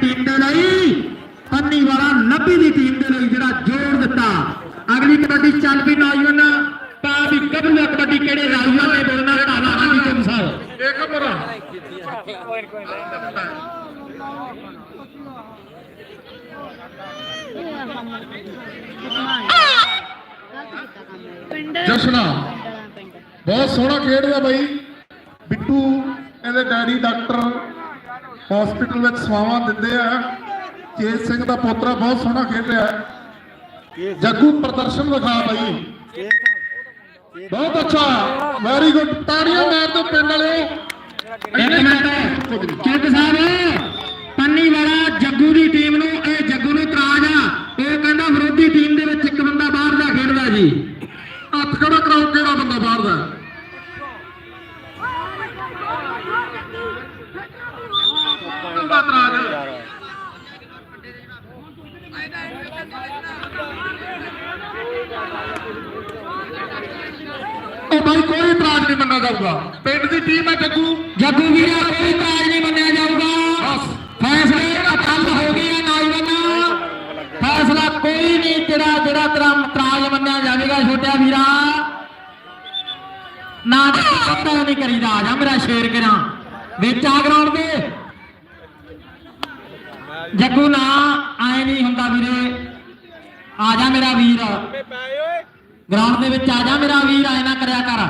Team ਦੇ ਲਈ। ਪੰਨੀ ਵਾਲਾ 90 ਦੀ ਟੀਮ ਦੇ ਲਈ ਜਿਹੜਾ ਜੋੜ ਦਿੱਤਾ। ਅਗਲੀ ਕਬੱਡੀ ਚੱਲ ਵੀ ਨੌਜਵਾਨ ਤਾਂ ਵੀ ਗੱਭਰੂ ਕਬੱਡੀ ਕਿਹੜੇ ਰਾਜੂਆਂ ਨੇ ਬੋਲਣਾ? ਢਾਲਾ ਜੀ ਤੁਮ ਸਾਹਿਬ। ਇੱਕ ਨੰਬਰ ਪਿੰਡ। ਜਸ਼ਨਾ। ਪਿੰਡ ਬਹੁਤ ਸੋਹਣਾ ਖੇਡਦਾ ਬਾਈ। ਬਿੱਟੂ ਇਹਦੇ ਡੈਡੀ ਡਾਕਟਰ। ਹਸਪੀਟਲ ਵਿੱਚ ਸੇਵਾਵਾਂ ਦਿੰਦੇ ਆ। ਚੇਤ ਸਿੰਘ ਦਾ ਪੋਤਰਾ ਬਹੁਤ ਸੋਹਣਾ ਖੇਡ ਰਿਹਾ ਹੈ। ਜੱਗੂ ਪ੍ਰਦਰਸ਼ਨ ਦਿਖਾ ਬਾਈ। ਬਹੁਤ ਅੱਛਾ। ਵੈਰੀ ਗੁੱਡ ਤਾੜੀਆਂ ਮਾਰ ਦਿਓ ਪਿੰਡ ਵਾਲੇ। ਇੱਕ ਮਿੰਟ। ਚਿੱਤ ਸਾਹਿਬ ਪੰਨੀ ਵਾਲਾ ਜੱਗੂ ਦੀ ਟੀਮ ਨੂੰ ਇਹ ਜੱਗੂ ਨੂੰ ਤਰਾਜ ਆ। ਉਹ ਕਹਿੰਦਾ ਵਿਰੋਧੀ ਟੀਮ ਦੇ ਵਿੱਚ ਇੱਕ ਬੰਦਾ ਬਾਹਰ ਦਾ ਖੇਡਦਾ ਜੀ। ਹੱਥ ਖੜਾ ਕਰਾਓ ਕਿਹੜਾ ਬੰਦਾ ਬਾਹਰ ਦਾ? ਹੈ? ਬੰਦਾ ਤਰਾਜ ਉਹ ਬਾਈ ਕੋਈ ਇਤਰਾਜ਼ ਨਹੀਂ ਮੰਨਿਆ ਜਾਊਗਾ। ਪਿੰਡ ਦੀ ਟੀਮ ਹੈ ਜੱਗੂ। ਜੱਗੂ ਵੀਰਾ ਕੋਈ ਤਰਾਜ ਨਹੀਂ ਮੰਨਿਆ ਜਾਊਗਾ। ਫੈਸਲੇ ਅਟਲ ਹੋ ਗਏ ਆ ਨੌਜਵਾਨ। ਫੈਸਲਾ ਕੋਈ ਨਹੀਂ ਤੇਰਾ ਜਿਹੜਾ ਤੇਰਾ ਤਰਾਜ ਮੰਨਿਆ ਜਾਵੇਗਾ ਛੋਟਿਆ ਵੀਰਾ। ਨਾ ਪਤਾ ਨਹੀਂ ਕਰੀਦਾ। ਆ ਜਾ ਮੇਰਾ ਸ਼ੇਰ ਕਿਰਾਂ। ਵਿੱਚ ਆ ਗਰਾਉਂਡ ਦੇ ਜੱਗੂ ਨਾ, ਆਏ ਨਹੀਂ ਹੁੰਦਾ ਵੀਰੇ। ਆ ਜਾ ਮੇਰਾ ਵੀਰ। ਗਰਾਊਂਡ ਦੇ ਵਿੱਚ ਆ ਜਾ ਮੇਰਾ ਵੀਰ, ਆਏ ਨਾ ਕਰਿਆ ਕਰ।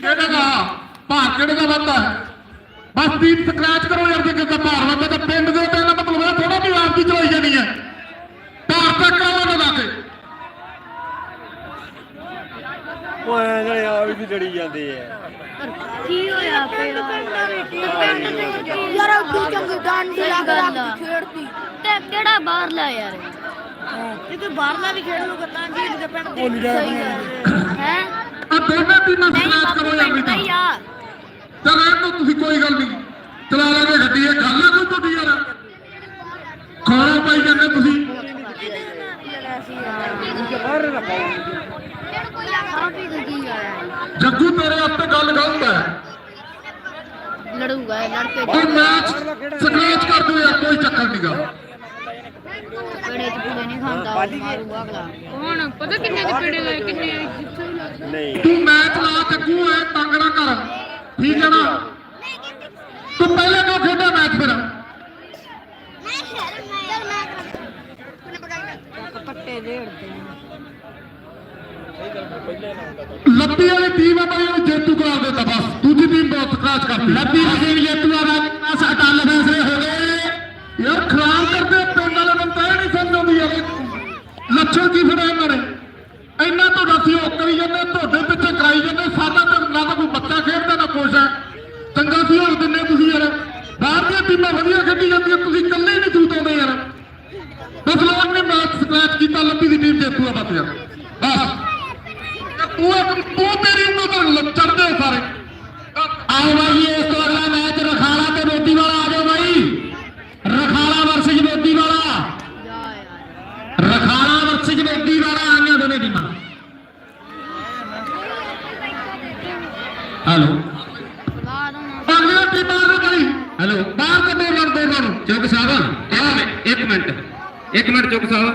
ਕਿਹੜਾ ਦਾ ਭਾਰ ਕਿਹੜੇ ਦਾ ਬੰਦਾ ਬਸ ਦੀਪ ਸਕ੍ਰੈਚ ਕਰੋ ਯਾਰ ਜੇ ਕਿਤੇ ਭਾਰ ਵੱਧਦਾ ਤਾਂ ਪਿੰਡ ਦੇ ਉੱਤੇ ਇਹਦਾ ਮਤਲਬ ਇਹ ਥੋੜਾ ਵੀ ਆਪ ਦੀ ਚਲਾਈ ਜਾਣੀ ਹੈ। ਭਾਰ ਤੱਕ ਕਰਾਵਾਂਗੇ ਨਾ ਕੇ? ਉਹ ਐਂ ਆ ਵੀ ਲੜੀ ਜਾਂਦੇ ਆ। ਕੀ ਹੋਇਆ ਪਿਆ ਯਾਰ? ਅੱਡੂ ਚੰਗੀ ਡਾਂਡੀ ਲੱਗ ਲੱਗ ਆ। ਖੇਡਦੀ। ਤੇ ਕਿਹੜਾ ਬਾਹਰਲਾ ਯਾਰ? ਇਹ ਕੋਈ ਬਾਹਰਲਾ ਵੀ ਖੇਡ ਲੂਗਾ ਤਾਂ ਜੀ ਦੇ ਪਿੰਡ ਦੇ ਹੈ? ਆ ਦੋਨੇ ਸਕ੍ਰੈਚ ਬਾਪੂ ਕਰੋ ਯਾਰ ਬੇਟਾ ਆ ਤਾਂ। ਰਹਿਣ ਤੋਂ ਤੁਸੀਂ ਕੋਈ ਗੱਲ ਨਹੀਂ। ਚਲਾ ਲਾਂਗੇ ਗੱਡੀ ਇਹ ਗੱਲ ਹੈ ਕੋਈ ਤੁਹਾਡੀ ਯਾਰ। ਖਾਣਾ ਪਾਈ ਜਾਂਦੇ ਤੁਸੀਂ। ਆ ਜੱਗੂ ਤੇਰੇ ਗੱਲ ਗਲਤ ਹੈ। ਲੜੂਗਾ ਲੜ ਕੇ ਉਹ ਮੈਚ ਸਕ੍ਰੈਚ ਕਰ ਦਿਓ ਯਾਰ ਕੋਈ ਚੱਕਰ ਨਹੀਂਗਾ ਪੇੜੇ ਚ ਪੂੜੇ ਨਹੀਂ ਖਾਂਦਾ ਮਾਰੂਗਾ ਅਗਲਾ। ਹੁਣ ਪਤਾ ਕਿੰਨੇ ਦੇ ਪੇੜੇ ਲਾਏ ਕਿੰਨੇ ਨਹੀਂ। ਤੂੰ ਮੈਚ ਲਾ ਜੱਗੂ ਐ ਤੰਗ ਨਾ ਕਰ। ਠੀਕ ਹੈ ਨਾ? ਤੂੰ ਪਹਿਲੇ ਕਿਉਂ ਖੇਡਿਆ ਮੈਚ ਫਿਰ? ਪੱਟੇ ਦੇੜਦੇ ਲੱਭੀ ਵਾਲੀ ਟੀਮ ਆ ਬਈ ਉਹਨੂੰ ਜੇਤੂ ਕਰਾ ਦਿੱਤਾ ਬਸ। ਦੂਜੀ ਟੀਮ ਬਹੁਤ ਸਕ੍ਰੈਚ ਕਰਤੀ। ਲੱਭੀ ਟੀਮ ਜੇਤੂ ਆ ਬਸ ਅਟਲ ਫੈਸਲੇ ਹੋ ਗਏ। ਯਾਰ ਖਰਾਬ ਕਰਦੇ ਪਿੰਡ ਵਾਲੇ ਬੰਦਾ ਇਹ ਨਹੀਂ ਸਮਝ ਆਉਂਦੀ ਯਾਰ। ਲੱਛਣ ਕੀ ਫਿਰ ਇਹਨਾਂ ਨੇ ਇੰਨਾ ਤੋਂ ਅਸੀਂ ਉਹ ਕਰੀ ਜਾਂਦੇ ਤੁਹਾਡੇ ਪਿੱਛੇ ਕਰਾਈ ਜਾਂਦੇ। ਸਾਡਾ ਤਾਂ ਨਾ ਤਾਂ ਕੋਈ ਬੱਚਾ ਖੇਡਦਾ ਨਾ ਕੁਛ ਹੈ। ਚੰਗਾ ਸੀ ਹੋਰ ਦਿੰਦੇ ਤੁਸੀਂ ਯਾਰ। ਬਾਹਰ ਦੀਆਂ ਟੀਮਾਂ ਵਧੀਆ ਖੇਡੀ ਜਾਂਦੀਆਂ ਤੁਸੀਂ ਇਕੱਲੇ ਨਹੀਂ ਤੂਤ ਆਉਂਦੇ ਯਾਰ। ਬਸ ਲੋਕ ਨੇ ਮੈਚ ਸਕ੍ਰੈਚ ਕੀਤਾ ਲੱਭੀ ਦੀ ਟੀਮ ਜੇਤੂ ਆ ਬਸ ਯਾਰ। ਤੂੰ ਤੂੰ ਤੇਰੀ ਉਮਰ ਤੋਂ ਚੜਦੇ ਸਾਰੇ। ਆਓ ਬਾਈ, ਇਸ ਤੋਂ ਅਗਲਾ ਮੈਚ ਰਖਾਲਾ ਤੇ ਮੋਦੀ ਵਾਲਾ ਆ ਜਾਓ ਬਾਈ। ਰਖਾਲਾ ਵਰਸਜ ਮੋਦੀ ਵਾਲਾ। ਰਖਾਲਾ ਵਰਸਜ ਮੋਦੀ ਵਾਲਾ, ਆਈਆਂ ਦੋਨੇ ਟੀਮਾਂ। ਹੈਲੋ। ਲਾ ਟੀਮਾਂ ਨੂੰ ਕਰੀ ਹੈਲੋ। ਬਾਹਰ ਕੱਢੋ ਰਣ ਦੋ ਰਣ ਚੁੱਕ ਸਾਹਿਬ ਇੱਕ ਮਿੰਟ। ਇੱਕ ਮਿੰਟ ਚੁੱਕ ਸਾਹਿਬ